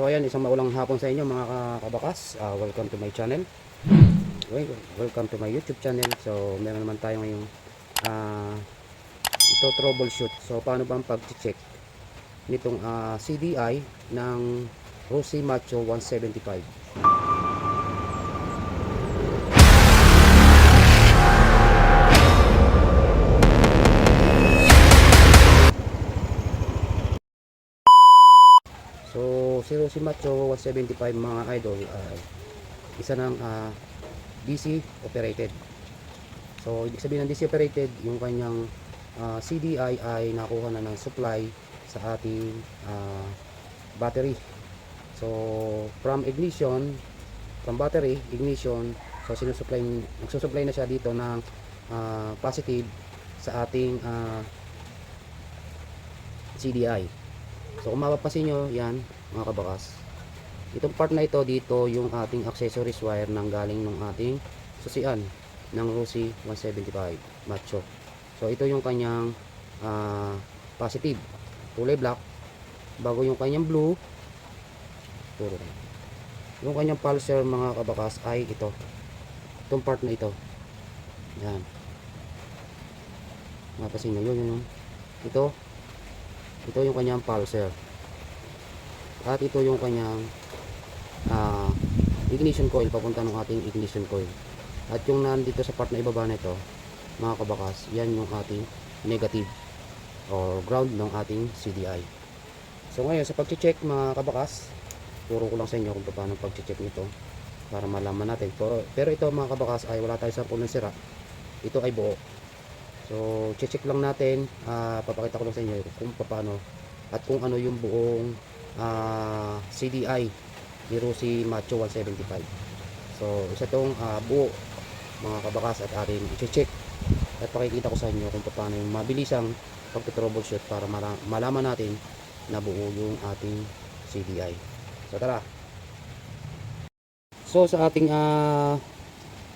So ayan, isang maulang hapon sa inyo mga ka- kabakas. Ah, welcome to my channel. Wel- Welcome to my YouTube channel. So meron naman tayo ngayong ah ito troubleshoot. So paano ba ang pag-check nitong ah, CDI ng Rossi Macho 175? Si Rossi Macho 175 mga idol ay isa ng ah, DC operated. So, ibig sabihin ng DC operated, yung kanyang ah, CDI ay nakuha na ng supply sa ating ah, battery. So, from ignition, from battery, ignition, so sinusupply, nagsusupply na siya dito ng ah, positive sa ating ah, CDI. So kung mapapansin nyo, yan mga kabakas. Itong part na ito dito yung ating accessories wire nang galing ng ating susian ng Rossi 175 Macho. So ito yung kanyang ah, positive. Kulay black. Bago yung kanyang blue turo ko. yung kanyang pulsar mga kabakas ay ito. Itong part na ito. Yan. Mapasin nyo yun yun. Ito. Ito yung kanyang pulsar at ito yung kanyang ah, ignition coil papunta ng ating ignition coil. At yung nandito sa part na ibaba nito mga kabakas yan yung ating negative or ground ng ating CDI so ngayon sa pag-check mga kabakas turo ko lang sa inyo kung paano pag-check nito para malaman natin. Pero, pero ito mga kabakas ay wala tayo sa ng sira. Ito ay buo. So, check lang natin, ah, papakita ko lang sa inyo kung paano at kung ano yung buong ah, CDI ni Rossi Macho 175. So, isa tong ah, buo mga kabakas at ating i-check at pakikita ko sa inyo kung paano yung mabilisang pag-troubleshoot para mala- malaman natin na buo yung ating CDI. So, tara! So, sa ating ah,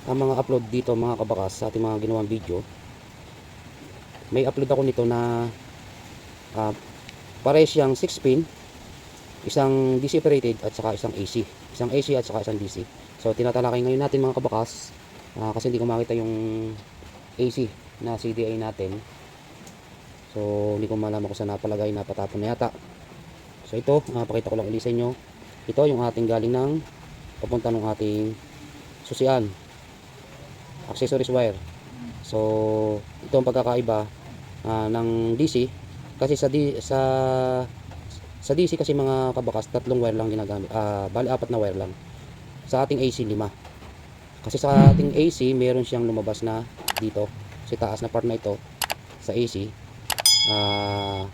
ang mga upload dito mga kabakas sa ating mga ginawang video may upload ako nito na uh, pares siyang 6 pin isang DC operated at saka isang AC isang AC at saka isang DC so tinatalakay ngayon natin mga kabakas. Ah, kasi hindi ko makita yung AC na CDI natin. So hindi ko malaman kung saan napalagay napatapon na yata. So ito uh, pakita ko lang ulit sa inyo. Ito yung ating galing ng papunta ng ating susian. Accessories wire. So ito ang pagkakaiba ah, ng DC kasi sa D, sa sa DC kasi mga kabakas tatlong wire lang ginagamit. Ah bali apat na wire lang. Sa ating AC lima. Kasi sa ating AC meron siyang lumabas na dito. Sa taas na part na ito sa AC ah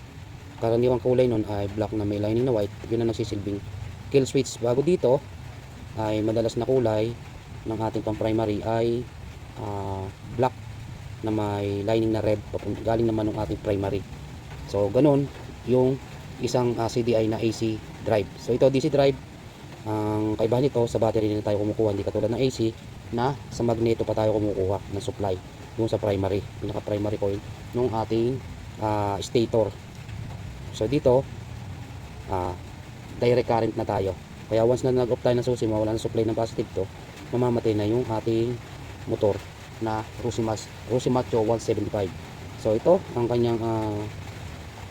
karaniwang kulay nun ay black na may lining na white. Yun ang nagsisilbing kill switch. Bago dito ay madalas na kulay ng ating pang primary ay ah, black na may lining na red. Galing naman ng ating primary. So ganun yung isang ah, CDI na AC drive. So ito DC drive ang kaibahan nito sa battery na tayo kumukuha hindi katulad ng AC na sa magneto pa tayo kumukuha ng supply yung sa primary pinaka primary coil ng ating ah, stator. So dito ah, direct current na tayo. Kaya once na nag-off tayo ng susi mawala ng supply ng positive to mamamatay na yung ating motor na Rusimas, Rusimacho 175 so ito ang kanyang ah,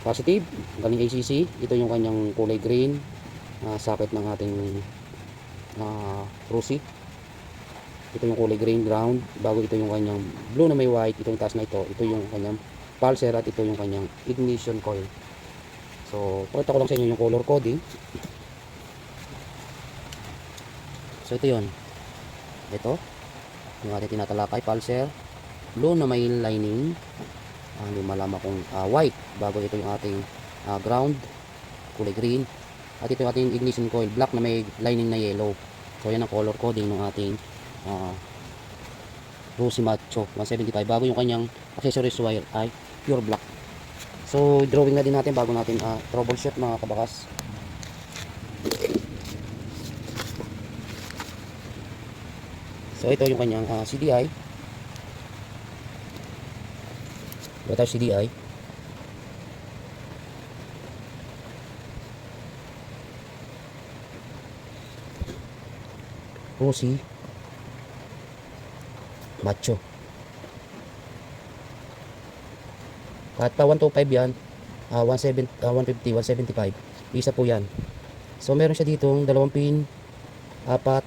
positive. Galing ACC ito yung kanyang kulay green. Ah, socket ng ating uh, Rusi. Ito yung kulay green ground. Bago ito yung kanyang blue na may white itong taas na ito ito yung kanyang pulser at ito yung kanyang ignition coil. So pakita ko lang sa inyo yung color coding. So ito yun. Ito. Yung ating tinatalakay pulser blue na may lining Ah, hindi malaman kung ah, white bago ito yung ating ah, ground. Kulay green. At ito yung ating ignition coil black na may lining na yellow. So yan ang color coding ng ating uh, Rossi Macho 175 bago yung kanyang accessories wire ay pure black. So drawing na din natin bago natin ah, troubleshoot mga kabakas. So ito yung kanyang ah, CDI Ito tayo CDI. Rossi Macho. Kahit pa 125 yan, ah 17, ah, 150, 175, isa po yan. So meron siya ditong dalawang pin, apat,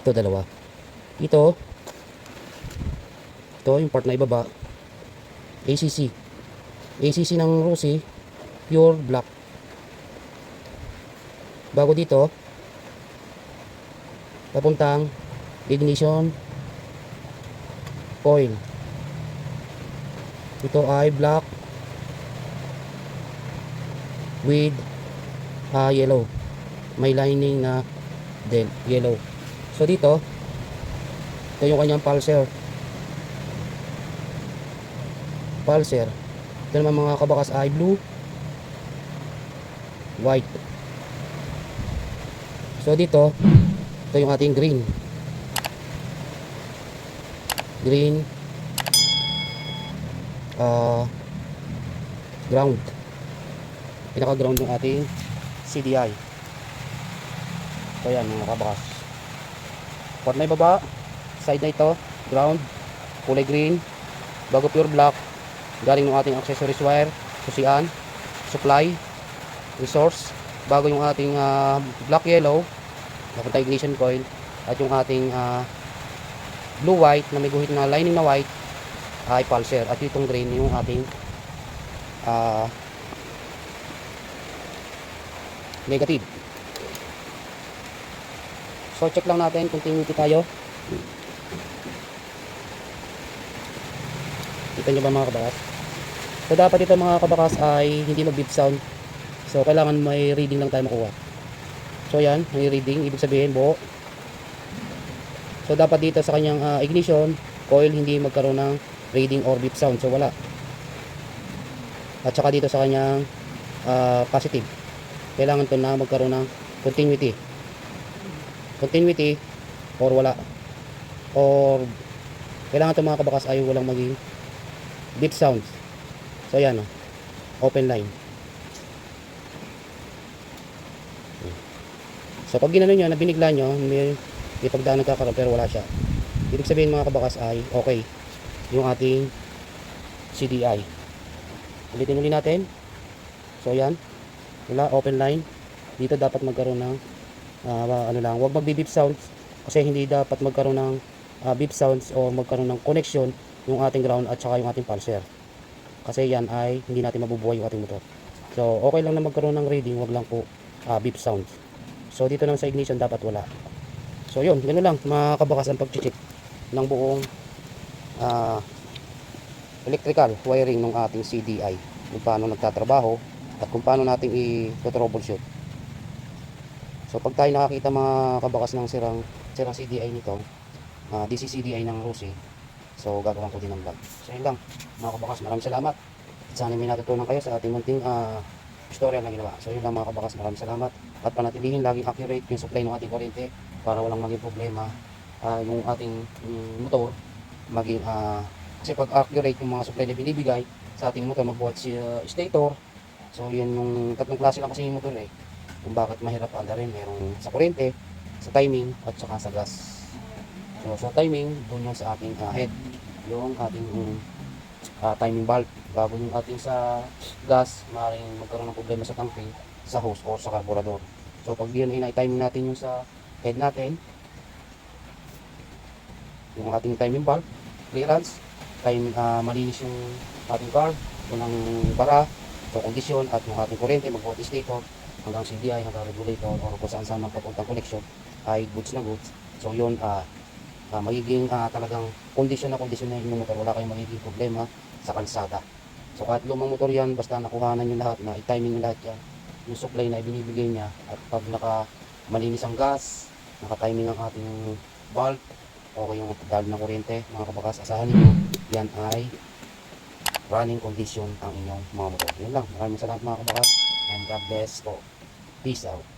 ito dalawa. Ito, ito yung part na ibaba, ACC. ACC ng Rossi, pure black. Bago dito, papuntang ignition coil. Ito ay black with ah, yellow. May lining na din yellow. So dito, ito yung kanyang pulser. Pulser. Ito naman mga kabakas ay blue, white. So dito, ito yung ating green. Green. ah ground. Pinaka-ground ng ating CDI. So yan mga kabakas. Port na ibaba. Side na ito. Ground. Kulay green. Bago pure black. Galing ng ating accessories wire. Susian. Supply. Resource. Bago yung ating ah, black yellow. Napunta ignition coil. At yung ating ah, blue white na may guhit na lining na white ay pulser. At itong green yung ating ah, negative. So check lang natin continuity tayo. Kita nyo ba mga kabakas? So dapat ito mga kabakas ay hindi mag beep sound. So kailangan may reading lang tayo makuha. So yan, may reading, ibig sabihin buo. So dapat dito sa kanyang ah, ignition, coil hindi magkaroon ng reading or beep sound. So wala. At saka dito sa kanyang ah, positive. Kailangan to na magkaroon ng continuity. Continuity or wala. Or kailangan to mga kabakas ay walang maging beep sounds. So yan oh. Open line. So pag ginano nyo, na binigla nyo, may, may pagdaan nagkakaroon pero wala siya. Ibig sabihin mga kabakas ay okay yung ating CDI. Ulitin uli natin. So yan. Wala, open line. Dito dapat magkaroon ng ah, ano lang, wag magbi-beep sounds kasi hindi dapat magkaroon ng ah, beep sounds o magkaroon ng connection yung ating ground at saka yung ating pulser. Kasi yan ay hindi natin mabubuhay yung ating motor. So okay lang na magkaroon ng reading, wag lang po ah, beep sounds. So dito naman sa ignition dapat wala. So yun, gano'n lang mga kabakas ang pag-check ng buong ah, electrical wiring ng ating CDI kung paano nagtatrabaho at kung paano natin i-troubleshoot. So pag tayo nakakita mga kabakas ng sirang sirang CDI nito, ah, DC CDI ng Rossi, so gagawin ko din ng vlog. So yun lang mga kabakas, maraming salamat. Sana may natutunan kayo sa ating munting ah, istorya na ginawa. So yun lang mga kabakas, maraming salamat. At panatilihin laging accurate yung supply ng ating kuryente para walang maging problema ah, yung ating mm, motor maging ah, kasi pag accurate yung mga supply na binibigay sa ating motor magbuhat si ah, stator so yun yung tatlong klase lang kasi yung motor eh kung bakit mahirap anda rin merong sa kuryente sa timing at saka sa gas so sa timing doon yung sa ating ah, head. Yung ating ah, timing valve bago yung ating sa gas maaaring magkaroon ng problema sa tangke sa hose or sa carburetor. So pag yun ay timing natin yung sa head natin yung ating timing valve clearance time ah, malinis yung ating car unang bara so kondisyon at yung ating kuryente magbuhat stator hanggang CDI hanggang regulator or kung saan saan magpapuntang connection ay goods na goods. So yun ah ah, magiging ah, talagang kondisyon na kondisyon na yung motor. Wala kayong magiging problema sa kalsada. So kahit lumang motor yan basta nakuhanan yung lahat na i-timing yung lahat yan yung supply na ibinibigay niya at pag naka malinis ang gas naka-timing ang ating valve okay yung dahil ng kuryente mga kabakas asahan niyo yan ay running condition ang inyong mga motor. Yun lang. Maraming salamat mga kabakas and God bless po. Peace out